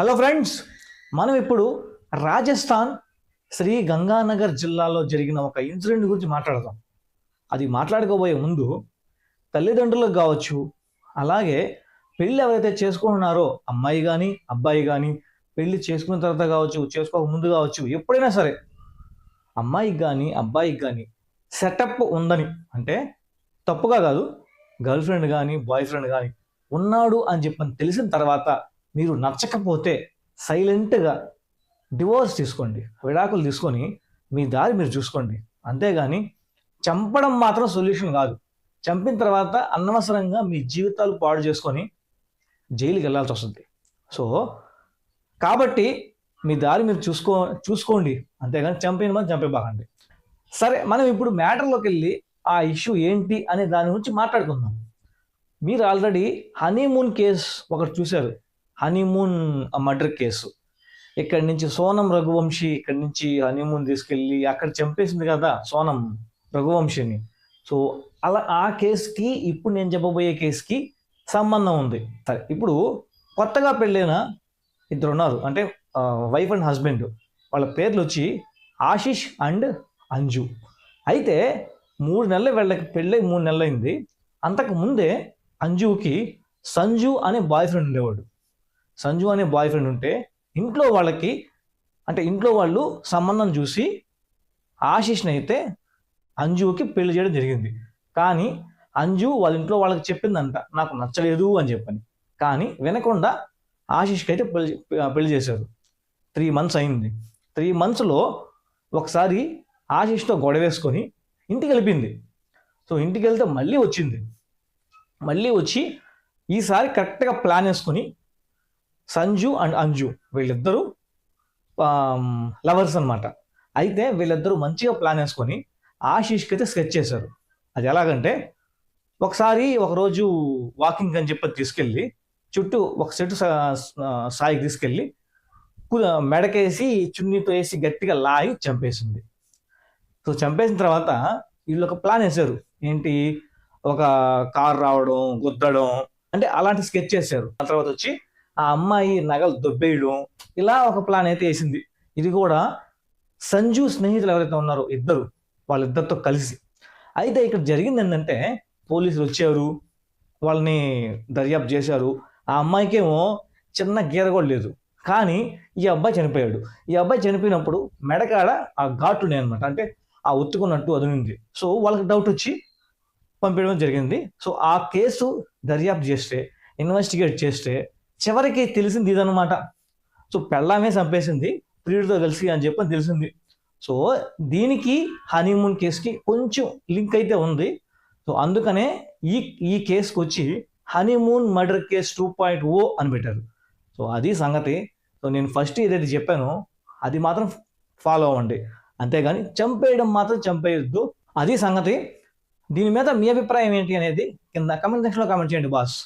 Hello friends మనం ఇప్పుడు రాజస్థాన్ శ్రీ గంగానగర్ జిల్లాలో జరిగిన ఒక ఇన్సిడెంట్ గురించి మాట్లాడదాం. అది మాట్లాడుకోబోయే ముందు తల్లిదండ్రులకు కావచ్చు అలాగే పెళ్ళి ఎవరైతే చేసుకుంటున్నారో అమ్మాయి కానీ అబ్బాయి కానీ పెళ్ళి చేసుకున్న తర్వాత కావచ్చు చేసుకోక ముందు కావచ్చు ఎప్పుడైనా సరే అమ్మాయికి కానీ అబ్బాయికి కానీ సెటప్ ఉందని అంటే తప్పుగా కాదు గర్ల్ ఫ్రెండ్ కానీ బాయ్ ఫ్రెండ్ కానీ ఉన్నాడు అని చెప్పని తెలిసిన తర్వాత మీరు నచ్చకపోతే సైలెంట్గా డివోర్స్ తీసుకోండి. విడాకులు తీసుకొని మీ దారి మీరు చూసుకోండి. అంతేగాని చంపడం మాత్రం సొల్యూషన్ కాదు. చంపిన తర్వాత అనవసరంగా మీ జీవితాలు పాడు చేసుకొని జైలుకి వెళ్ళాల్సి వస్తుంది. సో కాబట్టి మీ దారి మీరు చూసుకో చూసుకోండి. అంతేగాని చంపిన మనం చంపేబాకండి. సరే మనం ఇప్పుడు మ్యాటర్లోకి వెళ్ళి ఆ ఇష్యూ ఏంటి అనే దాని గురించి మాట్లాడుకుందాం. మీరు ఆల్రెడీ హనీమూన్ కేస్ ఒకటి చూశారు. Honeymoon murder case. ఇక్కడి నుంచి సోనం రఘువంశీ ఇక్కడి నుంచి హనీమూన్ తీసుకెళ్ళి అక్కడ చంపేసింది కదా సోనం రఘువంశీని. సో అలా ఆ కేసుకి ఇప్పుడు నేను చెప్పబోయే కేసుకి సంబంధం ఉంది. సరే ఇప్పుడు కొత్తగా పెళ్ళైన ఇద్దరు ఉన్నారు అంటే వైఫ్ అండ్ హస్బెండ్. వాళ్ళ పేర్లు వచ్చి ఆశిష్ అండ్ అంజు. అయితే మూడు నెలలు వెళ్ళకి పెళ్ళై మూడు నెలలైంది. అంతకు ముందే అంజుకి సంజు అనే బాయ్ ఫ్రెండ్ ఉండేవాడు. సంజు అనే బాయ్ ఫ్రెండ్ ఉంటే ఇంట్లో వాళ్ళకి అంటే ఇంట్లో వాళ్ళు సంబంధం చూసి ఆశీష్ని అయితే అంజుకి పెళ్ళి చేయడం జరిగింది. కానీ అంజు వాళ్ళ ఇంట్లో వాళ్ళకి చెప్పిందంట నాకు నచ్చలేదు అని చెప్పని. కానీ వినకుండా ఆశీష్కి అయితే పెళ్ళి పెళ్ళి చేశారు. త్రీ మంత్స్ అయింది. త్రీ మంత్స్లో ఒకసారి ఆశీష్తో గొడవేసుకొని ఇంటికి వెళ్ళింది సో ఇంటికి వెళ్తే మళ్ళీ వచ్చింది. మళ్ళీ వచ్చి ఈసారి కరెక్ట్గా ప్లాన్ వేసుకొని సంజు అండ్ అంజు వీళ్ళిద్దరూ లవర్స్ అన్నమాట. అయితే వీళ్ళిద్దరూ మంచిగా ప్లాన్ వేసుకొని ఆశీష్కి అయితే స్కెచ్ చేశారు. అది ఎలాగంటే ఒకసారి ఒకరోజు వాకింగ్ అని చెప్పి తీసుకెళ్ళి చుట్టూ ఒక సెట్ సాయికి తీసుకెళ్ళి మెడకేసి చున్నీతో వేసి గట్టిగా లాగి చంపేసింది. సో చంపేసిన తర్వాత వీళ్ళు ఒక ప్లాన్ వేశారు. ఏంటి? ఒక కారు రావడం గుద్దడం అంటే అలాంటి స్కెచ్ చేశారు. ఆ తర్వాత వచ్చి ఆ అమ్మాయి నగలు దొబ్బేయడం ఇలా ఒక ప్లాన్ అయితే వేసింది. ఇది కూడా సంజు స్నేహితులు ఎవరైతే ఉన్నారో ఇద్దరు వాళ్ళిద్దరితో కలిసి. అయితే ఇక్కడ జరిగింది ఏంటంటే పోలీసులు వచ్చారు వాళ్ళని దర్యాప్తు చేశారు. ఆ అమ్మాయికేమో చిన్న గీర కూడా లేదు. కానీ ఈ అబ్బాయి చనిపోయాడు. ఈ అబ్బాయి చనిపోయినప్పుడు మెడకాడ ఆ ఘాట్లు అనమాట అంటే ఆ ఒత్తుకున్నట్టు అదునింది. సో వాళ్ళకి డౌట్ వచ్చి పంపించడం జరిగింది. సో ఆ కేసు దర్యాప్తు చేస్తే ఇన్వెస్టిగేట్ చేస్తే చివరికి తెలిసింది ఇదనమాట సో పెళ్ళామే చంపేసింది ప్రియుడితో కలిసి అని చెప్పని తెలిసింది. సో దీనికి హనీమూన్ కేసుకి కొంచెం లింక్ అయితే ఉంది. సో అందుకనే ఈ ఈ కేసుకి వచ్చి honeymoon murder case two point O అని పెట్టారు. సో అది సంగతి. సో నేను ఫస్ట్ ఏదైతే చెప్పానో అది మాత్రం ఫాలో అవ్వండి. అంతేగాని చంపేయడం మాత్రం చంపేయొద్దు. అది సంగతి. దీని మీద మీ అభిప్రాయం ఏంటి అనేది కింద కమెంట్ సెక్షన్లో కామెంట్ చేయండి బాస్.